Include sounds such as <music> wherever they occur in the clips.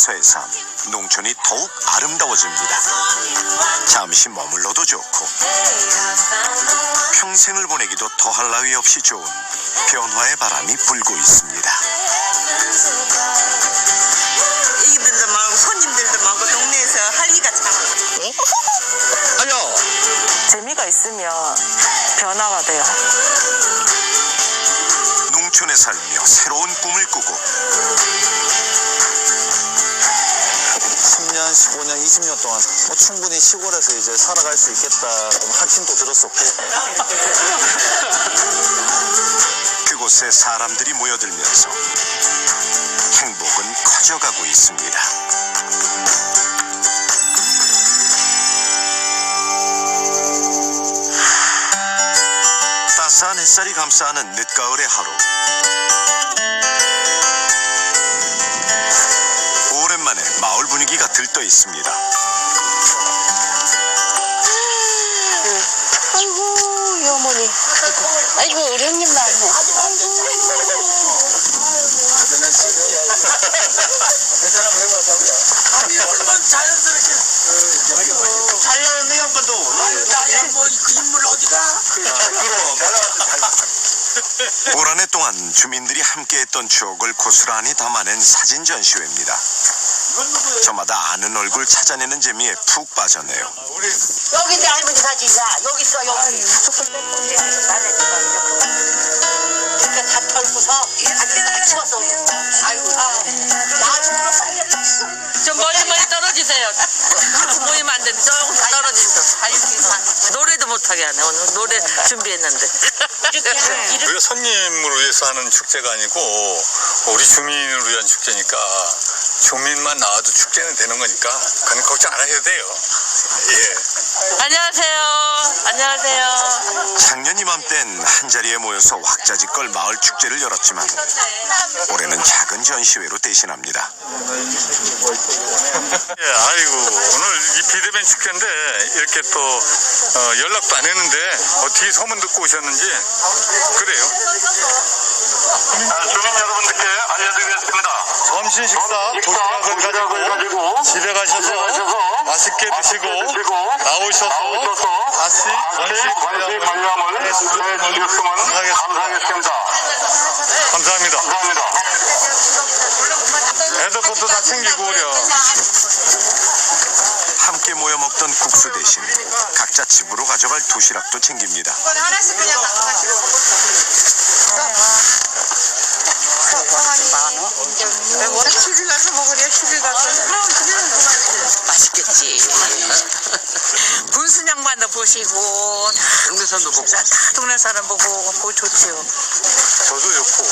서의 삶, 농촌이 더욱 아름다워집니다. 잠시 머물러도 좋고 평생을 보내기도 더할 나위 없이 좋은 변화의 바람이 불고 있습니다. 애기들도 많고 손님들도 많고 동네에서 활기가 참 아니요. 재미가 있으면 변화가 돼요. 농촌에 살며 새로운 꿈을 꾸고 10년, 15년, 20년 동안 뭐 충분히 시골에서 이제 살아갈 수 있겠다 확신도 들었었고 <laughs> 그곳에 사람들이 모여들면서 행복은 커져가고 있습니다. 따스한 햇살이 감싸는 늦가을의 하루. 분위기가 들떠 있습니다. 아이고, 이 어머니. 아이고 우리 형님 나왔네. 아니 얼마나 자연스럽게 잘 나왔네 양반도 야뭐그 인물 어디가 올 한 해 동안 주민들이 함께했던 추억을 고스란히 담아낸 사진 전시회입니다. 저마다 아는 얼굴 찾아내는 재미에 푹 빠졌네요. 여기 내 할머니 사진이야. 여기 있어 여기. 이렇게 다 털고서 다 치웠어. 아이고 아. 나중으로 빨리 좀 멀리 멀리 떨어지세요. 같이 모이면 안 되는데 조금 떨어지세요. 노래도 못하게 하네. 오늘 노래 준비했는데. 우리가 손님을 위해서 하는 축제가 아니고 우리 주민을 위한 축제니까 주민만 나와도 축제는 되는 거니까 그건 걱정 안 하셔도 돼요. 예. 안녕하세요. 안녕하세요. 작년 이맘땐 한자리에 모여서 왁자지껄 마을 축제를 열었지만 올해는 작은 전시회로 대신합니다. 예, 아이고 오늘 이 비대면 축제인데 이렇게 또 어, 연락도 안 했는데 어떻게 소문 듣고 오셨는지 그래요. 주민 여러분들께 알려드리겠습니다. 점심 식사 도시락을 가지고 집에 가셔서 맛있게 드시고 나오셔서 다시 전시 관람을 해주셨으면 감사하겠습니다. 감사합니다. 애들 것도 다 챙기고 오려. 함께 모여 먹던 국수 대신 각자 집으로 가져갈 도시락도 챙깁니다. 하나씩 그냥 나눠가지고 왜 집에 가서 먹으려 집에 가서 그럼 집에는 그만 맛있겠지. <laughs> 군순양반도 보시고, 동네산도 보고 다 동네 사람 보고, 그거 좋지요. 저도 좋고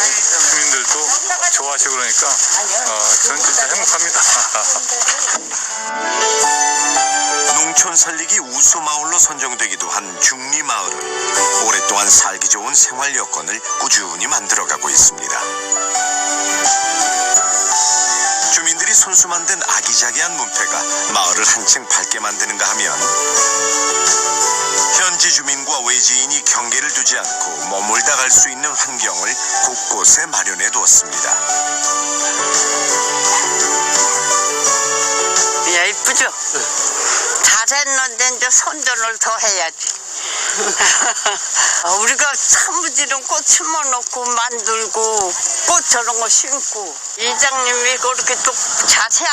주민들도 좋아하시고 그러니까 어, 저는 진짜 행복합니다. <laughs> 농촌 살리기 우수 마을로 선정되기도 한 중리 마을은 오랫동안 살기 좋은 생활 여건을 꾸준히 만들어가고 있습니다. 주민들이 손수 만든 아기자기한 문패가 마을을 한층 밝게 만드는가 하면 현지 주민과 외지인이 경계를 두지 않고 머물다 갈 수 있는 환경을 곳곳에 마련해 두었습니다. 야, 이쁘죠? 잘했는데 이제 선전을 더 해야지. 어, <laughs> <laughs> 우리가 사무지는 꽃 심어놓고 만들고 꽃 저런 거 심고 이장님이 그렇게 또 자세야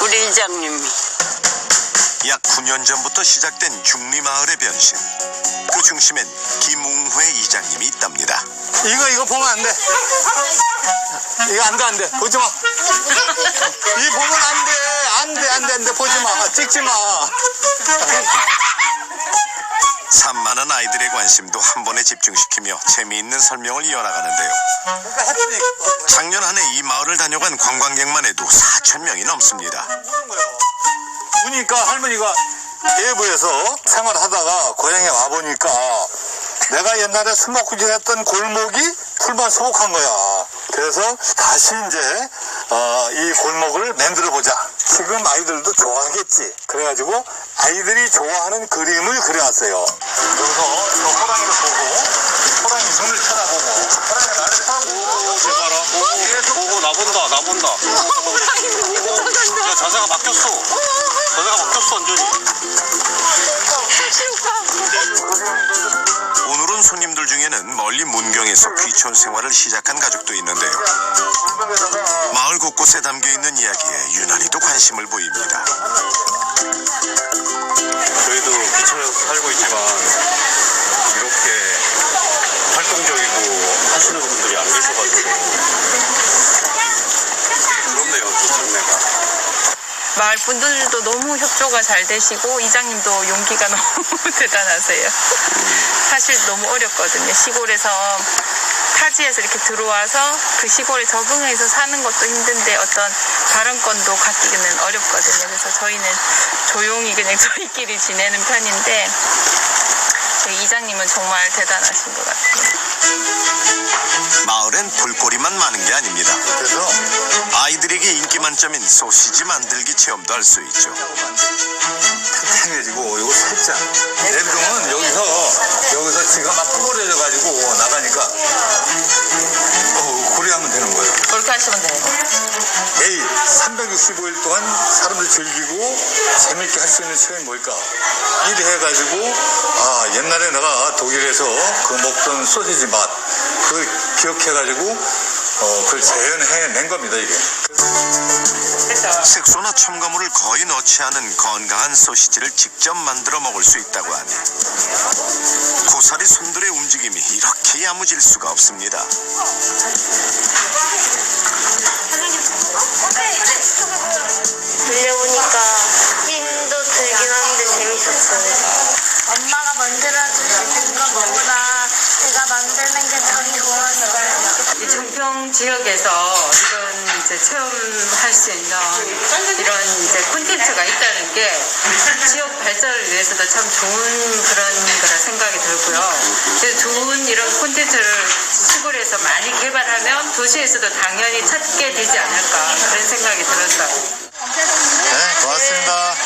우리 이장님이 약 9년 전부터 시작된 중리마을의 변신. 그 중심엔 김웅회 이장님이 있답니다. 이거 이거 보면 안 돼. 이거 안돼 안 돼. 보지 마. 이 보면 안 돼. 안돼 안돼 안 돼. 보지 마. 찍지 마. 산만한 아이들의 관심도 한 번에 집중시키며 재미있는 설명을 이어나가는데요. 작년 한 해 이 마을을 다녀간 관광객만 해도 4천 명이 넘습니다. 보니까 할머니가 예부에서 생활하다가 고향에 와 보니까 내가 옛날에 지냈던 골목이 풀만 수복한 거야. 그래서 다시 이제 어, 이 골목을 만들어 보자. 지금 아이들도 좋아하겠지. 그래가지고 아이들이 좋아하는 그림을 그려놨어요. 호랑이를 보고 호랑이 눈을 쳐다보고 호랑이 나를 타고 제가라 보고 보고 나 본다 나 본다. 여자가 바뀌었어. 여자가 바뀌었어 완전히. 오늘은 손님들 중에는 멀리 문경에서 귀촌 생활을 시작한 가족도 있는데요. 마을 곳곳에 담겨 있는 이야기에 유난히도 관심을 보입니다. 저희도 귀촌에서 살고 있지만 이렇게 활동적이고 하시는 분들이 안 계셔가지고 부럽네요, 또 장래가. 마을 분들도 너무 협조가 잘 되시고 이장님도 용기가 <laughs> 너무 대단하세요. 사실 너무 어렵거든요. 시골에서 타지에서 이렇게 들어와서 그 시골에 적응해서 사는 것도 힘든데 어떤 발언권도 갖기는 어렵거든요. 그래서 저희는 조용히 그냥 <laughs> 저희끼리 지내는 편인데 이장님은 정말 대단하신 것 같아요. 마을엔 볼거리만 많은 게 아닙니다. 그래서 아이들에게 인기 만점인 소시지 만들기 체험도 할 수 있죠. 탱탱해지고 이거 살짝 냄동은 여기서 여기서 지가 막 뿌려져 가지고 나가니까 그렇게 하시면 돼요. 매일 365일 동안 사람들 즐기고 재밌게 할 수 있는 체험이 뭘까? 이래 해가지고 아 옛날에 내가 독일에서 그 먹던 소시지 맛 그걸 기억해가지고 어 그걸 재현해낸 겁니다 이게. 색소나 첨가물을 거의 넣지 않은 건강한 소시지를 직접 만들어 먹을 수 있다고 하네. 고사리 손들의 움직임이 이렇게 야무질 수가 없습니다. 들려보니까 힘도 들긴 하는데 재밌었어요. 엄마가 만들어주시는 것보다 제가 만드는 게 더 좋았어요. 이 청평 지역에서 이런 이제 체험할 수 있는 이런 이제 콘텐츠가 있다는 게 지역 발전을 위해서도 참 좋은 그런 거라 생각이 들고요. 그래서 좋은 이런 콘텐츠를 시골에서 많이 개발하면 도시에서도 당연히 찾게 되지 않을까 그런 생각이 들었어요. 네 고맙습니다.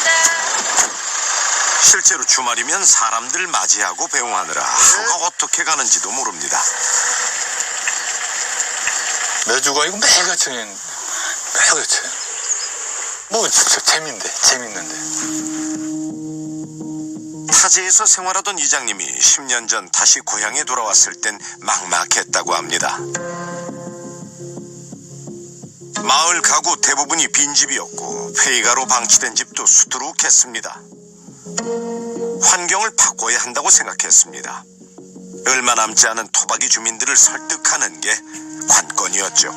실제로 주말이면 사람들 맞이하고 배웅하느라 하루가 어떻게 가는지도 모릅니다. 매주가 이거 매일 같이 매일 같이 뭐 진짜 재밌는데 재밌는데 타지에서 생활하던 이장님이 10년 전 다시 고향에 돌아왔을 땐 막막했다고 합니다. 마을 가구 대부분이 빈집이었고 폐가로 방치된 집도 수두룩했습니다. 환경을 바꿔야 한다고 생각했습니다. 얼마 남지 않은 토박이 주민들을 설득하는 게 관건이었죠.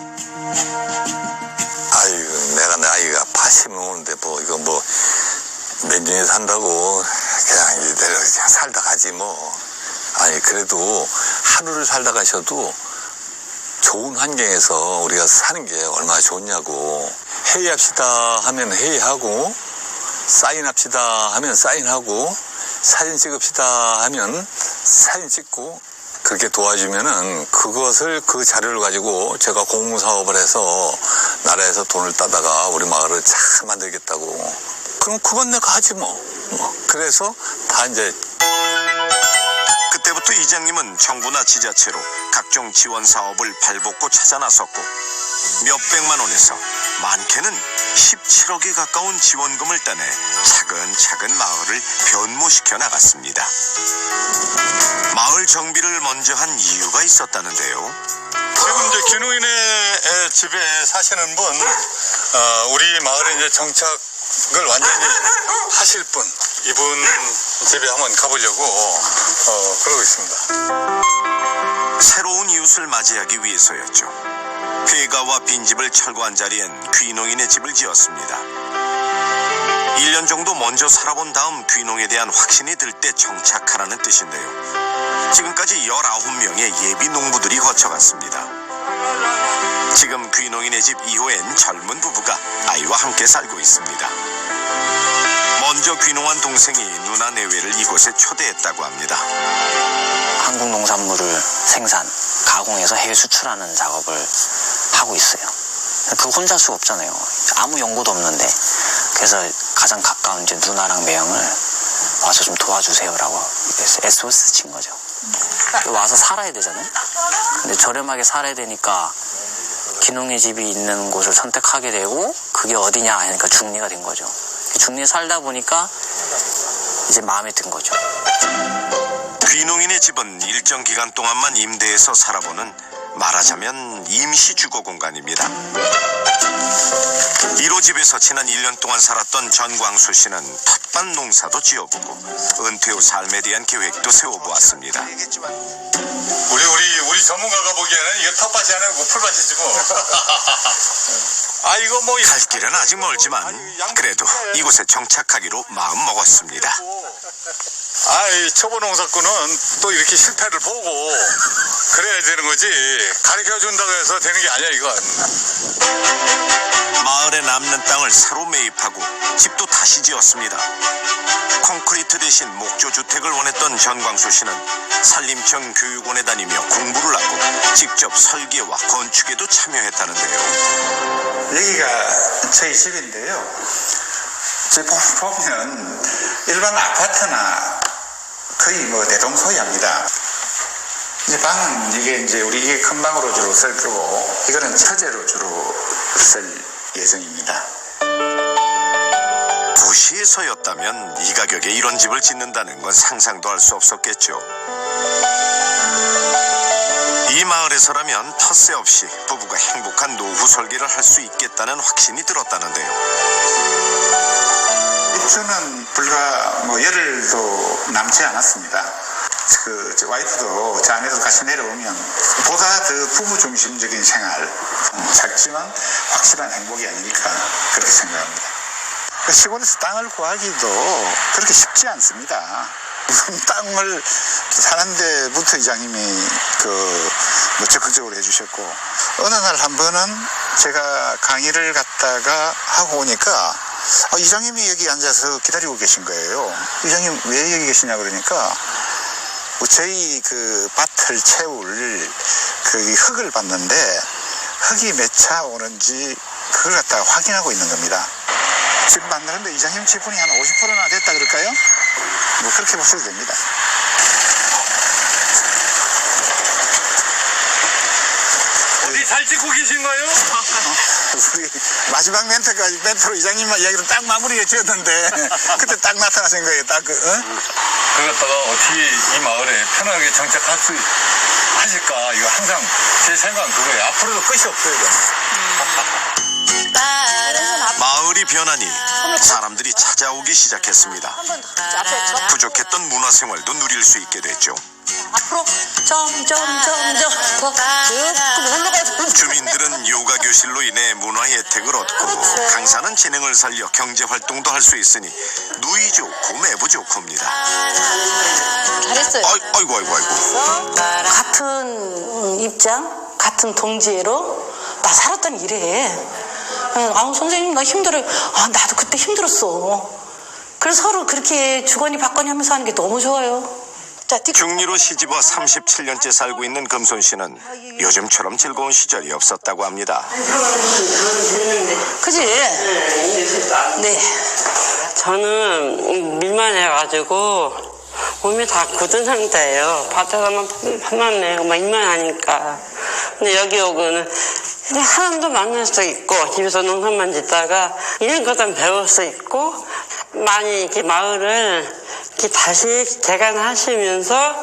아유 내가 나이가 80이 오는데 뭐 이거 뭐 몇 년이 산다고 그냥 이대로 그냥 살다 가지 뭐 아니 그래도 하루를 살다 가셔도 좋은 환경에서 우리가 사는 게 얼마나 좋냐고 회의합시다 하면 회의하고 사인합시다 하면 사인하고 사진 찍읍시다 하면 사진 찍고 그렇게 도와주면은 그것을 그 자료를 가지고 제가 공무 사업을 해서 나라에서 돈을 따다가 우리 마을을 잘 만들겠다고 그럼 그건 내가 하지 뭐, 뭐. 그래서 다 이제 그때부터 이장님은 정부나 지자체로 각종 지원 사업을 발벗고 찾아 나섰고 몇백만 원에서 많게는 17억에 가까운 지원금을 따내 차근차근 마을을 변모시켜 나갔습니다. 정비를 먼저 한 이유가 있었다는데요. 지금 이제 귀농인의 집에 사시는 분, 어, 우리 마을에 이제 정착을 완전히 하실 분, 이분 집에 한번 가보려고 어, 그러고 있습니다. 새로운 이웃을 맞이하기 위해서였죠. 폐가와 빈집을 철거한 자리엔 귀농인의 집을 지었습니다. 1년 정도 먼저 살아본 다음 귀농에 대한 확신이 들 때 정착하라는 뜻인데요. 지금까지 19명의 예비 농부들이 거쳐갔습니다. 지금 귀농인의 집 2호엔 젊은 부부가 아이와 함께 살고 있습니다. 먼저 귀농한 동생이 누나 내외를 이곳에 초대했다고 합니다. 한국 농산물을 생산, 가공해서 해외 수출하는 작업을 하고 있어요. 그 혼자 할 수가 없잖아요. 아무 연고도 없는데. 그래서 가장 가까운 이제 누나랑 매형을 와서 좀 도와주세요라고 SOS 친 거죠. 와서 살아야 되잖아요. 근데 저렴하게 살아야 되니까 기농의 집이 있는 곳을 선택하게 되고 그 그게 어디냐 하니까 중리가 된 거죠. 중리에 살다 보니까 이제 마음에 든 거죠. 귀농인의 집은 일정 기간 동안만 임대해서 살아보는 말하자면 임시 주거 공간입니다. 1호 집에서 지난 1년 동안 살았던 전광수 씨는 텃밭 농사도 지어보고 은퇴 후 삶에 대한 계획도 세워보았습니다. 우리 우리 우리 전문가가 보기에는 이거 텃밭이 아니고 풀밭이지 뭐. <laughs> 아 이거 뭐 갈 길은 아직 멀지만 그래도 이곳에 정착하기로 마음 먹었습니다. 아이 초보 농사꾼은 또 이렇게 실패를 보고 그래야 되는 거지 가르쳐 준다고 해서 되는 게 아니야 이건. 마을에 남는 땅을 새로 매입하고 집도 다시 지었습니다. 콘크리트 대신 목조 주택을 원했던 전광수 씨는 산림청 교육원에 다니며 공부를 하고 직접 설계와 건축에도 참여했다는데요. 여기가 저희 집인데요. 제 보면 일반 아파트나 거의 뭐 대동소이합니다. 이제 방은 이게 이제 우리 이게 큰 방으로 주로 쓸 거고 이거는 처제로 주로 쓸 예정입니다. 도시에서였다면 이 가격에 이런 집을 짓는다는 건 상상도 할 수 없었겠죠. 이 마을에서라면 텃세 없이 부부가 행복한 노후 설계를 할 수 있겠다는 확신이 들었다는데요. 입주는 불과 뭐 열흘도 남지 않았습니다. 그, 저 와이프도 저 안에도 같이 내려오면 보다 더 부부 중심적인 생활, 음, 작지만 확실한 행복이 아닐까 그렇게 생각합니다. 그 시골에서 땅을 구하기도 그렇게 쉽지 않습니다. 우선 땅을 사는 데부터 이장님이 그, 뭐 적극적으로 해주셨고, 어느 날 한 번은 제가 강의를 갔다가 하고 오니까, 어, 이장님이 여기 앉아서 기다리고 계신 거예요. 이장님 왜 여기 계시냐 그러니까, 뭐 저희 그 밭을 채울 그 흙을 봤는데, 흙이 몇 차 오는지 그걸 갖다가 확인하고 있는 겁니다. 집 만드는데 이장님 지분이 한 50%나 됐다 그럴까요? 뭐 그렇게 보셔도 됩니다. 어디 잘 찍고 계신 거예요? 우리 마지막 멘트까지 멘트로 이장님 이야기로 딱 마무리가 지었는데 <laughs> 그때 딱 나타나신 거예요. 딱 그, 어? 그랬다가 어떻게 이 마을에 편하게 정착할 수 하실까 이거 항상 제 생각은 그거예요. 앞으로도 끝이 없어요. 이건. 마을이 변하니 사람들이 찾아오기 시작했습니다. 부족했던 문화생활도 누릴 수 있게 됐죠. 앞으로 점점점점 더 흘러가야 주민들은 요가 교실로 인해 문화 혜택을 얻고 강사는 재능을 살려 경제 활동도 할 수 있으니 누이 좋고 매부 좋고입니다. 잘했어요. 아이, 아이고 아이고 아이고. 같은 입장, 같은 동지애로 나 살았던 이래. 아 선생님 나 힘들어요. 아 나도 그때 힘들었어. 그래서 서로 그렇게 주거니 받거니 하면서 하는 게 너무 좋아요. 자, 뒷- 중리로 시집와 37년째 살고 있는 금손 씨는 요즘처럼 즐거운 시절이 없었다고 합니다. 그지? 네. 저는 밀만해가지고 몸이 다 굳은 상태예요. 밭에서만 밥만 내고 막 일만 하니까. 근데 여기 오고는 사람도 만날 수 있고 집에서 농사만 짓다가 이런 것도 배울 수 있고 많이 이렇게 마을을 이렇게 다시 개간하시면서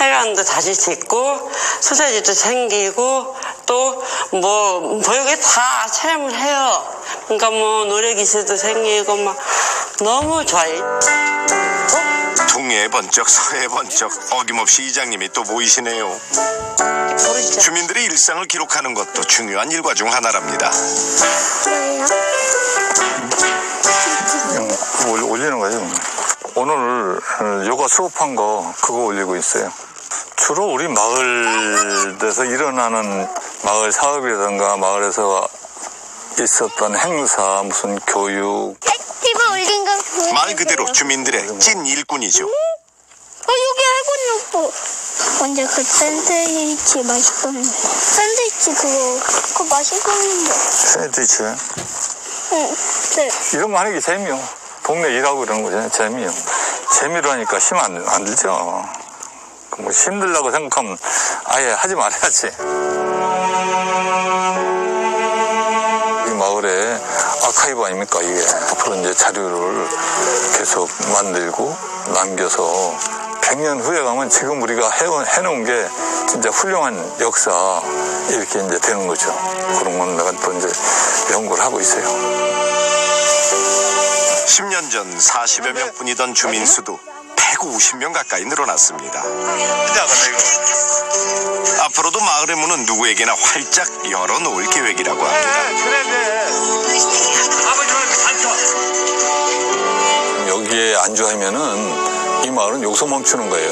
해관도 다시 짓고 소세지도 생기고 또 뭐 별게 다 체험을 해요. 그러니까 뭐 노래 기술도 생기고 막 너무 좋아요. 동해 번쩍 서해 번쩍 어김없이 이장님이 또 보이시네요. 주민들의 일상을 기록하는 것도 중요한 일과 중 하나랍니다. 음, 올- 올리는 거죠. 오늘 어, 요가 수업한 거 그거 올리고 있어요. 주로 우리 마을에서 일어나는 마을 사업이라든가 마을에서 있었던 행사 무슨 교육 액티브 올린 거 보여. 말 그대로 주민들의 찐 일꾼이죠. 먼저 그 샌드위치 맛있던데. 샌드위치 그거 그거 맛있었는데. 샌드위치 응. 네. 이런 거 하는 게 재미요. 동네 일하고 이러는 거잖아요. 재미요. 재미로 하니까 힘 안 안 들죠. 그뭐 힘들다고 생각하면 아예 하지 말아야지. 이 마을에 아 아카이브 아닙니까 이게 앞으로 이제 자료를 계속 만들고 남겨서 100년 후에 가면 지금 우리가 해온, 해놓은 게 진짜 훌륭한 역사 이렇게 이제 되는 거죠. 그런 건 내가 또 이제 연구를 하고 있어요. 10년 전 40여 명뿐이던 주민 수도 150명 가까이 늘어났습니다. 앞으로도 마을의 문은 누구에게나 활짝 열어놓을 계획이라고 합니다. 여기에 안주하면은 이 마을은 여기서 멈추는 거예요.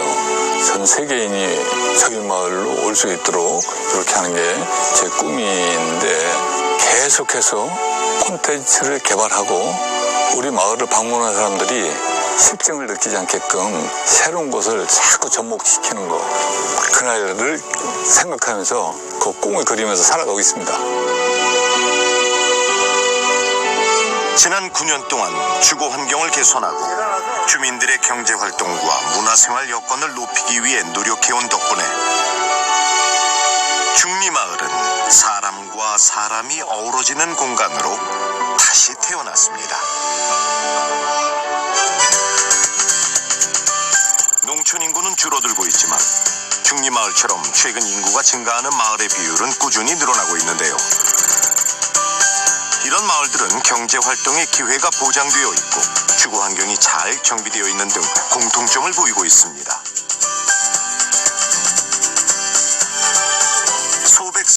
전 세계인이 저기 마을로 올 수 있도록 이렇게 하는 게 제 꿈인데 계속해서 콘텐츠를 개발하고 우리 마을을 방문하는 사람들이 실증을 느끼지 않게끔 새로운 곳을 자꾸 접목시키는 거 그날을 생각하면서 그 꿈을 그리면서 살아가고 있습니다. 지난 9년 동안 주거 환경을 개선하고 주민들의 경제 활동과 문화생활 여건을 높이기 위해 노력해온 덕분에 중리마을은 사람과 사람이 어우러지는 공간으로 다시 태어났습니다. 농촌 인구는 줄어들고 있지만 중리마을처럼 최근 인구가 증가하는 마을의 비율은 꾸준히 늘어나고 있는데요. 이런 마을들은 경제 활동의 기회가 보장되어 있고 주거 환경이 잘 정비되어 있는 등 공통점을 보이고 있습니다.